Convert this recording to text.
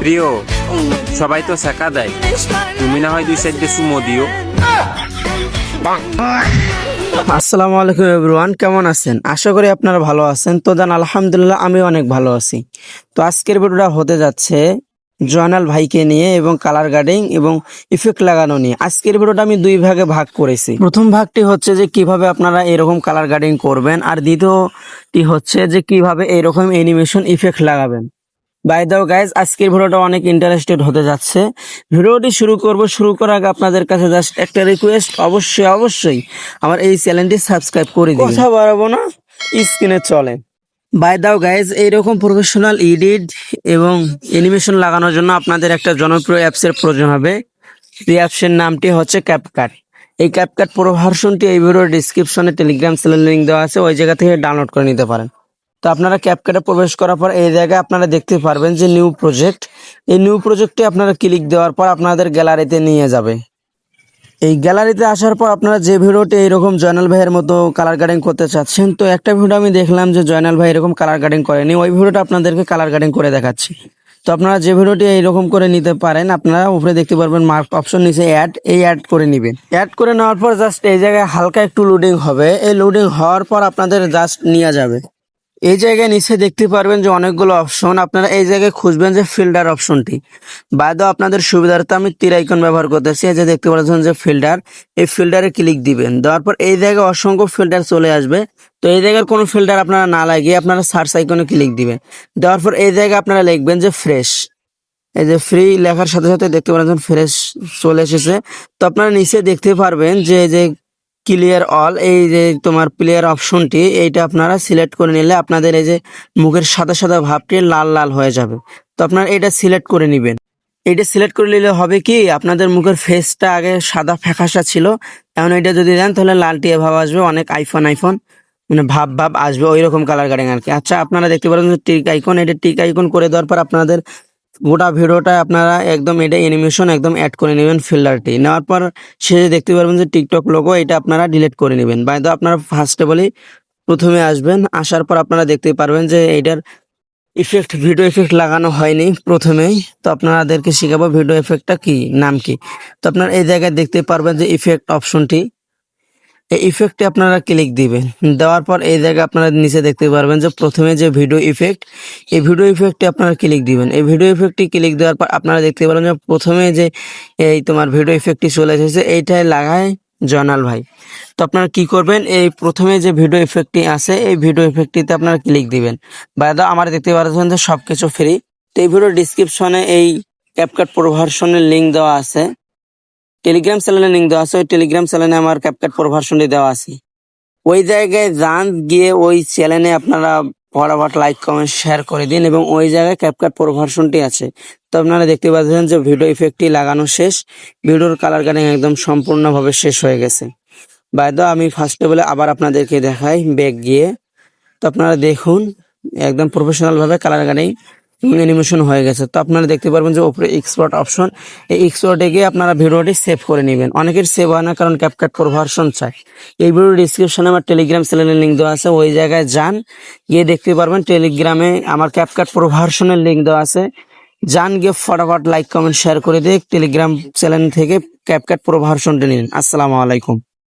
প্রিয়, সবাই তো শেখা দেয়। তুমি না হয় দুই সাইডে সুমো দিও। আসসালামু আলাইকুম এভরিওয়ান, কেমন আছেন? আশা করি আপনারা ভালো আছেন। তো জান, আলহামদুলিল্লাহ, আমি অনেক ভালো আছি। তো আজকের ভিডিওটা হতে যাচ্ছে জয়নাল ভাইকে নিয়ে এবং কালার গার্ডিং এবং ইফেক্ট লাগানো নিয়ে। আজকের ভিডিওটা আমি দুই ভাগে ভাগ করেছি। প্রথম ভাগটি হচ্ছে যে কীভাবে আপনারা এরকম কালার গার্ডিং করবেন, আর দ্বিতীয়টি হচ্ছে যে কীভাবে এরকম অ্যানিমেশন ইফেক্ট লাগাবেন। বাই দাও গাইজ আজকের ভিডিওটা অনেক ইন্টারেস্টেড হতে যাচ্ছে। ভিডিওটি শুরু করব শুরু করার আগে আপনাদের কাছে জাস্ট একটা রিকোয়েস্ট অবশ্যই অবশ্যই আমার এই চ্যানেলটি সাবস্ক্রাইব করে দিন কথা বাড়াবো না স্ক্রিনে চলে বাই দাও গাইজ এইরকম প্রফেশনাল এডিট এবং অ্যানিমেশন লাগানোর জন্য আপনাদের একটা জনপ্রিয় অ্যাপসের প্রয়োজন হবে। এই অ্যাপসের নামটি হচ্ছে ক্যাপকাট এই ক্যাপকাট প্রো ভার্সনটি এই ভিডিওর ডিসক্রিপশনে টেলিগ্রাম চ্যানেল লিঙ্ক দেওয়া আছে ওই জায়গা থেকে ডাউনলোড করে নিতে পারেন। তো আপনারা ক্যাপকাটে প্রবেশ করার পর এই জায়গায় আপনারা দেখতে পারবেন যে নিউ প্রজেক্ট এই নিউ প্রজেক্টে আপনারা ক্লিক দেওয়ার পর আপনাদের গ্যালারিতে নিয়ে যাবে। এই গ্যালারিতে আসার পর আপনারা যে ভিডিওটি এরকম জয়নাল ভাইয়ের মতো কালার গার্ডিং করতে চাচ্ছেন, তো একটা ভিডিও আমি দেখলাম যে জয়নাল ভাই এরকম কালার গার্ডিং করেনি, ওই ভিডিওটা আপনাদেরকে কালার গার্ডিং করে দেখাচ্ছি। তো আপনারা যে ভিডিওটি এইরকম করে নিতে পারেন, আপনারা উপরে দেখতে পারবেন মার্ক অপশন নিচে অ্যাড এই অ্যাড করে নেবেন। অ্যাড করে নেওয়ার পর জাস্ট এই জায়গায় হালকা একটু লোডিং হবে। এই লোডিং হওয়ার পর আপনাদের জাস্ট নিয়ে যাবে। এই জায়গায় নিচে দেখতে পারবেন যে অনেকগুলো অপশন আপনারা এই জায়গায় খুঁজবেন যে ফিল্টার অপশনটি বাদও আপনাদের সুবিধার্থে আমি তীর আইকন ব্যবহার করতেছি। এই যে দেখতে পাচ্ছেন যে ফিল্টার এই ফিল্টারে ক্লিক দিবেন। দেওয়ার পর এই জায়গায় অসংখ্য ফিল্টার চলে আসবে। তো এই জায়গার কোনো ফিল্টার আপনারা না লাগিয়ে আপনারা সার্চ আইকনে ক্লিক দিবেন। দেওয়ার পর এই জায়গায় আপনারা লিখবেন যে ফ্রেশ এই যে ফ্রি লেখার সাথে সাথে দেখতে পাচ্ছেন ফ্রেশ চলে এসেছে। তো আপনারা নিচে দেখতে পারবেন যে যে ক্লিয়ার অল এই যে তোমার প্লেয়ার অপশনটি এইটা আপনারা সিলেক্ট করে নিলে আপনাদের এই যে মুখের সাদা সাদা ভাবটি লাল লাল হয়ে যাবে। তো আপনারা এটা সিলেক্ট করে নেবেন। এটা সিলেক্ট করে নিলে হবে কি, আপনাদের মুখের ফেসটা আগে সাদা ফ্যাকাশা ছিল, এখন এটা যদি দেন তাহলে লালটিয়ে ভাব আসবে, অনেক আইফোন আইফোন মানে ভাব ভাব আসবে ওই রকম কালার গাড়িং আর কি। আচ্ছা আপনারা দেখতে পারেন টিক আইকন এটা টিক আইকন করে দেওয়ার পর আপনাদের গোটা ভিডিওটা আপনারা একদম এটা অ্যানিমেশন একদম অ্যাড করে নেবেন ফিল্টারটি নেওয়ার পর শেষে দেখতে পারবেন যে টিকটক লোগো এটা আপনারা ডিলিট করে নেবেন। বাই তো আপনারা ফার্স্টে বলি প্রথমে আসবেন, আসার পর আপনারা দেখতে পারবেন যে এটার ইফেক্ট ভিডিও এফেক্ট লাগানো হয়নি প্রথমেই। তো আপনাদেরকে শেখাবো ভিডিও এফেক্টটা কি, নাম কি। তো আপনারা এই জায়গায় দেখতে পারবেন যে ইফেক্ট অপশনটি এই ইফেক্টে আপনারা ক্লিক দিবেন। দেওয়ার পর এই জায়গায় আপনারা নিচে দেখতে পারবেন যে প্রথমে যে ভিডিও ইফেক্ট এই ভিডিও ইফেক্টে আপনারা ক্লিক দিবেন। এই ভিডিও ইফেক্টটি ক্লিক দেওয়ার পর আপনারা দেখতে পারবেন যে প্রথমে যে এই তোমার ভিডিও ইফেক্টটি চলে এসেছে, এইটাই লাগায় জয়নাল ভাই। তো আপনারা কি করবেন, এই প্রথমে যে ভিডিও ইফেক্টটি আছে, এই ভিডিও ইফেক্টটিতে আপনারা ক্লিক দিবেন। বাইদা আমার দেখতে পাচ্ছেন যে সব কিছু ফ্রি তো এই ভিডিও ডিসক্রিপশনে এই ক্যাপকাট প্রো ভার্সনের লিঙ্ক দেওয়া আছে। টেলিগ্রাম চ্যানেলে লিঙ্ক দেওয়া আছে, ওই টেলিগ্রাম চ্যানেলে আমার ক্যাপকাট প্রো ভার্সনটি দেওয়া আছে। ওই জায়গায় যান, গিয়ে ওই চ্যানেলে আপনারা ফটাফট লাইক কমেন্ট শেয়ার করে দিন এবং ওই জায়গায় ক্যাপকাট প্রো ভার্সনটি আছে। তো আপনারা দেখতে পাচ্ছেন যে ভিডিও ইফেক্টটি লাগানো শেষ। ভিডিওর কালার গার্ডিং একদম সম্পূর্ণভাবে শেষ হয়ে গেছে। বাইদ আমি ফার্স্টে বলে আবার আপনাদেরকে দেখাই ব্যাগ গিয়ে। তো আপনারা দেখুন, একদম প্রফেশনালভাবে কালার গার্ডিং অ্যানিমেশন হয়ে গেছে। তো আপনারা দেখতে পারবেন যে উপরে এক্সপোর্ট অপশন এই এক্সপোর্টে গিয়ে আপনারা ভিডিওটি সেভ করে নেবেন। অনেকের সেভ হয় না, কারণ ক্যাপকাট প্রো ভার্সন চাই। এই ভিডিও ডিসক্রিপশনে আমার টেলিগ্রাম চ্যানেলের লিঙ্ক দেওয়া আছে। ওই জায়গায় যান, গিয়ে দেখতে পারবেন টেলিগ্রামে আমার ক্যাপকাট প্রো ভার্সনের লিঙ্ক দেওয়া আছে। যান, গিয়ে ফটাফট লাইক কমেন্ট শেয়ার করে দিয়ে টেলিগ্রাম চ্যানেল থেকে ক্যাপকাট প্রো ভার্সনটি নিন। আসসালামু আলাইকুম।